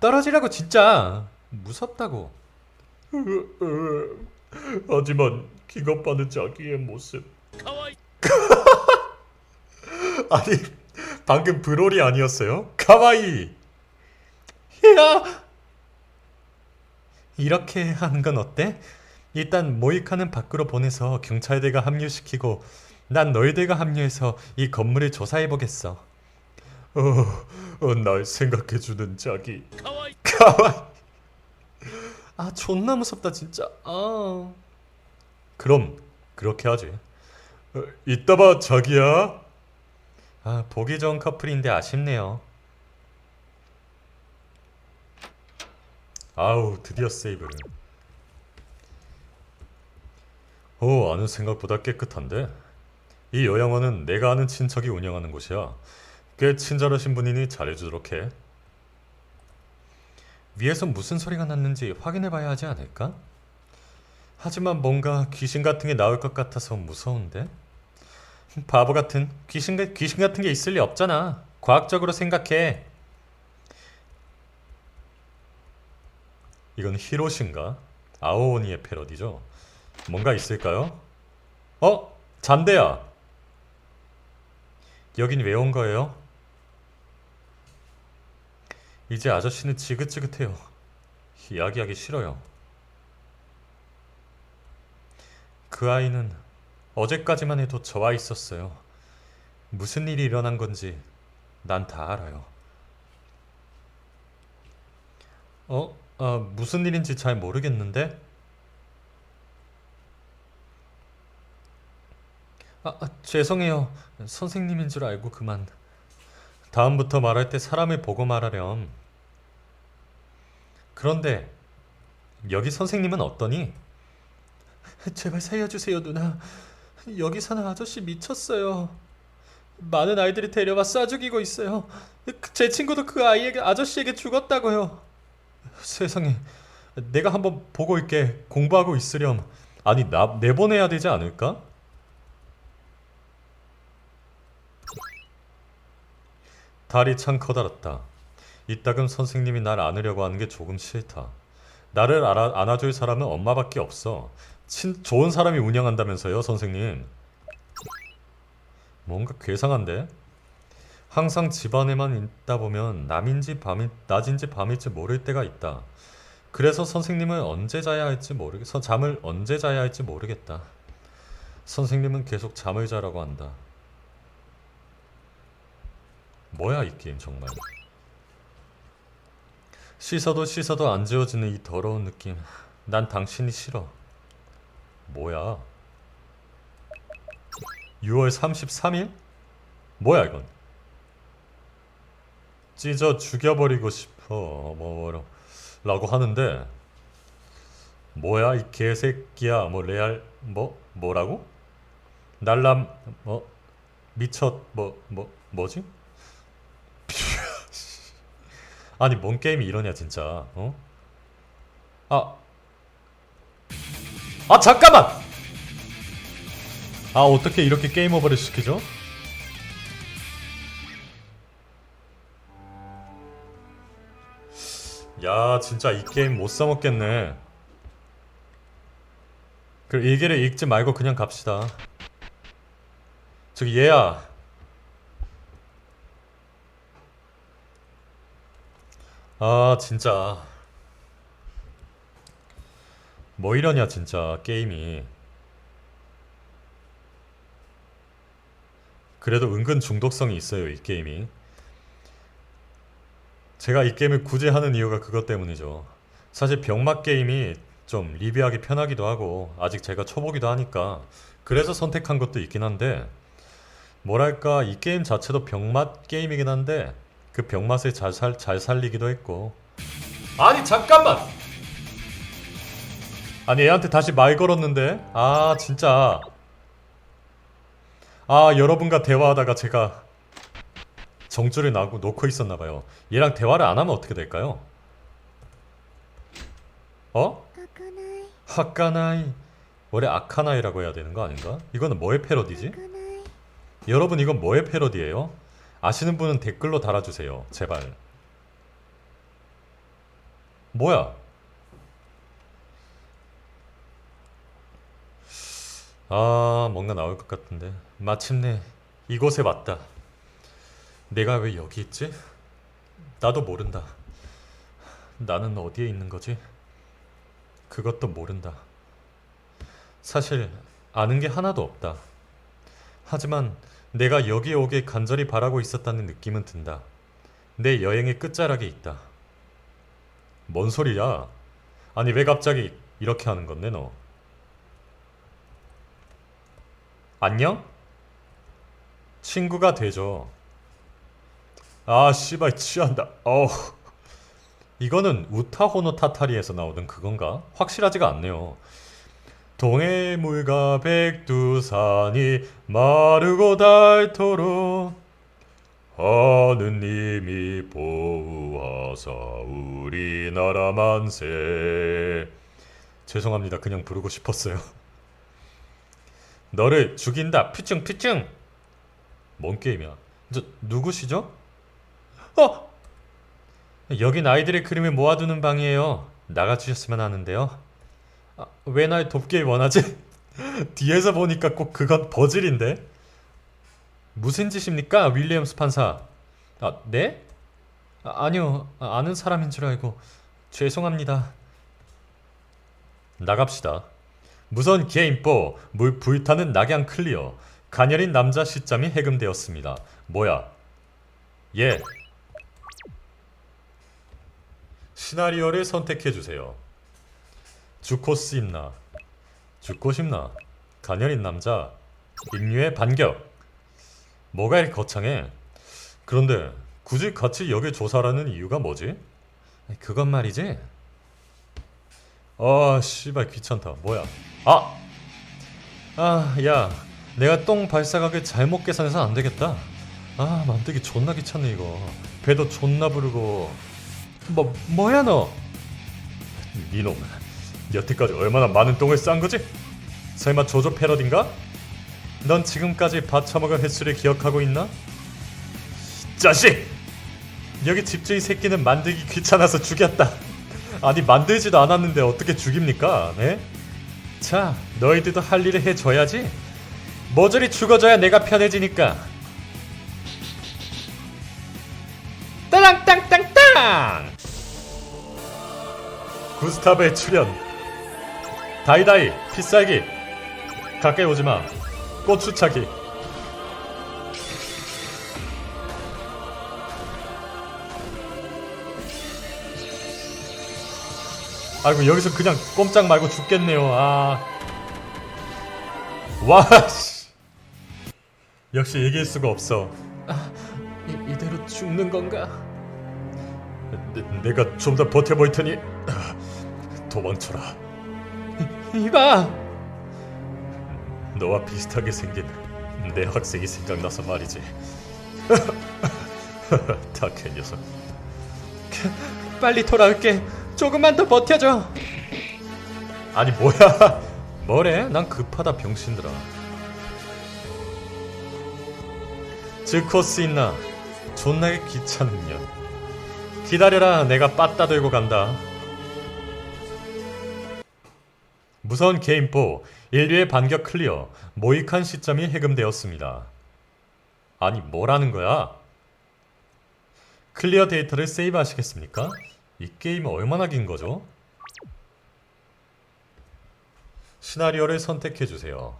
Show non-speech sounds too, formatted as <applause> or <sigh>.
떨어지라고 진짜 무섭다고 하지만 기겁하는 자기의 모습. <laughs> 아니 방금 브롤이 아니었어요? 카와이 야 이렇게 하는 건 어때? 일단 모이카는 밖으로 보내서 경찰대가 합류시키고 난 너희들과 합류해서 이 건물을 조사해 보겠어 어, 어, 날 생각해주는 자기. 카와이 아 존나 무섭다 진짜 아 그럼 그렇게 하지 어, 이따 봐 자기야. 아 보기 좋은 커플인데 아쉽네요 아우 드디어 세이브를 어, 아는 생각보다 깨끗한데. 이 요양원은 내가 아는 친척이 운영하는 곳이야. 꽤 친절하신 분이니 잘해주도록 해. 위에서 무슨 소리가 났는지 확인해 봐야 하지 않을까? 하지만 뭔가 귀신 같은 게 나올 것 같아서 무서운데? 바보 같은 귀신, 가- 귀신 같은 게 있을 리 없잖아. 과학적으로 생각해. 이건 히로신가? 아오오니의 패러디죠. 뭔가 있을까요? 어? 잔대야. 여긴 왜 온 거예요? 이제 아저씨는 지긋지긋해요. 이야기하기 싫어요. 그 아이는 어제까지만 해도 저와 있었어요. 무슨 일이 일어난 건지 난 다 알아요. 어? 아, 무슨 일인지 잘 모르겠는데? 아, 아, 죄송해요. 선생님인 줄 알고 그만. 다음부터 말할 때 사람을 보고 말하렴. 그런데 여기 선생님은 어떠니? 제발 살려주세요, 누나. 여기 사는 아저씨 미쳤어요. 많은 아이들이 데려와 쏴 죽이고 있어요. 제 친구도 그 아이에게 아저씨에게 죽었다고요. 세상에, 내가 한번 보고 있게 공부하고 있으렴. 아니 나 내보내야 되지 않을까? 달이 참 커다랗다. 이따금 선생님이 날 안으려고 하는 게 조금 싫다. 나를 알아, 안아줄 사람은 엄마밖에 없어. 친, 좋은 사람이 운영한다면서요, 선생님. 뭔가 괴상한데? 항상 집안에만 있다 보면 남인지 밤이, 낮인지 밤일지 모를 때가 있다. 그래서 선생님은 언제 자야 할지 모르겠, 서 잠을 언제 자야 할지 모르겠다. 선생님은 계속 잠을 자라고 한다. 뭐야 이 게임 정말 씻어도 씻어도 안 지워지는 이 더러운 느낌 난 당신이 싫어 뭐야 6월 33일? 뭐야 이건 찢어 죽여버리고 싶어 뭐 라고 하는데 뭐야 이 개새끼야 뭐 레알 뭐 뭐라고? 날람 뭐 미쳤 뭐 뭐 뭐지? 아니 뭔 게임이 이러냐 진짜 어? 아. 아 잠깐만! 아 어떻게 이렇게 게임 오버를 시키죠? 야 진짜 이 게임 못 사먹겠네 그 일기를 읽지 말고 그냥 갑시다 저기 얘야 아 진짜. 뭐 이러냐 진짜 게임이. 그래도 은근 중독성이 있어요 이 게임이. 제가 이 게임을 굳이 하는 이유가 그것 때문이죠. 사실 병맛 게임이 좀 리뷰하기 편하기도 하고 아직 제가 초보기도 하니까. 그래서 선택한 것도 있긴 한데 뭐랄까 이 게임 자체도 병맛 게임이긴 한데 그 병맛에 잘, 살, 잘 살리기도 했고 아니 잠깐만 아니 얘한테 다시 말 걸었는데 아 진짜 아 여러분과 대화하다가 제가 정조를 나고 놓고 있었나봐요 얘랑 대화를 안하면 어떻게 될까요? 어? 학가나이 원래 아카나이라고 해야 되는 거 아닌가? 이거는 뭐의 패러디지? 여러분 이건 뭐의 패러디예요? 아시는 분은 댓글로 달아주세요 제발 뭐야? 아, 뭔가 나올 것 같은데. 마침내 이곳에 왔다. 내가 왜 여기 있지? 나도 모른다. 나는 어디에 있는 거지? 그것도 모른다. 사실 아는 게 하나도 없다. 하지만 내가 여기에 오길 간절히 바라고 있었다는 느낌은 든다. 내 여행의 끝자락에 있다. 뭔 소리야? 아니 왜 갑자기 이렇게 하는 건데 너? 안녕? 친구가 되죠. 아 씨발 취한다. 어우. 이거는 우타호노 타타리에서 나오던 그건가? 확실하지가 않네요. 동해물과 백두산이 마르고 닳도록 하느님이 보호하사 우리나라 만세. 죄송합니다. 그냥 부르고 싶었어요. 너를 죽인다. 퓨충 퓨충. 뭔 게임이야? 저 누구시죠? 어! 여긴 아이들의 그림을 모아두는 방이에요. 나가주셨으면 하는데요 아, 왜 날 돕길 원하지? <laughs> 뒤에서 보니까 꼭 그건 버질인데 무슨 짓입니까, 윌리엄스 판사? 아, 네? 아, 아니요, 아, 아는 사람인 줄 알고 죄송합니다. 나갑시다. 무선 개인보 물 불타는 낙양 클리어 가녀린 남자 시점이 해금되었습니다. 뭐야? 예. 시나리오를 선택해 주세요. 죽고 싶나? 죽고 싶나? 가녀린 남자 인류의 반격 뭐가 이렇게 거창해? 그런데 굳이 같이 여기 조사라는 이유가 뭐지? 그건 말이지. 아, 씨발 귀찮다. 뭐야? 아, 아, 야, 내가 똥 발사각을 잘못 계산해서 안 되겠다. 아, 만들기 존나 귀찮네 이거. 배도 존나 부르고. 뭐, 뭐야 너? 니놈, 여태까지 얼마나 많은 똥을 싼 거지? 설마 조조 패러디인가? 넌 지금까지 밥 처먹은 횟수를 기억하고 있나? 이 자식! 여기 집주인 새끼는 만들기 귀찮아서 죽였다. 아니 만들지도 않았는데 어떻게 죽입니까? 네? 자, 너희들도 할 일을 해줘야지. 모조리 죽어줘야 내가 편해지니까. 따랑땅땅땅! 구스타브의 출연. 다이다이, 피살기. 가까이 오지 마. 고추차기. 아이고 여기서 그냥 꼼짝 말고 죽겠네요. 아. 와 씨. 역시 이길 수가 없어. 이, 이대로 죽는 건가? 내, 내가 좀 더 버텨볼 테니 아, 도망쳐라. 이봐! 너와 비슷하게 생긴 내 학생이 생각나서 말이지. <laughs> 타케 녀석. 빨리 돌아올게. 조금만 더 버텨줘. 아니 뭐야? 뭐래? 난 급하다 병신들아. 즉코스 있나? 존나게 귀찮은 년. 기다려라, 내가 빠따 들고 간다. 무선 개인보 인류의 반격 클리어 모익한 시점이 해금되었습니다. 아니 뭐라는 거야? 클리어 데이터를 세이브 하시겠습니까? 이 게임은 얼마나 긴 거죠? 시나리오를 선택해 주세요.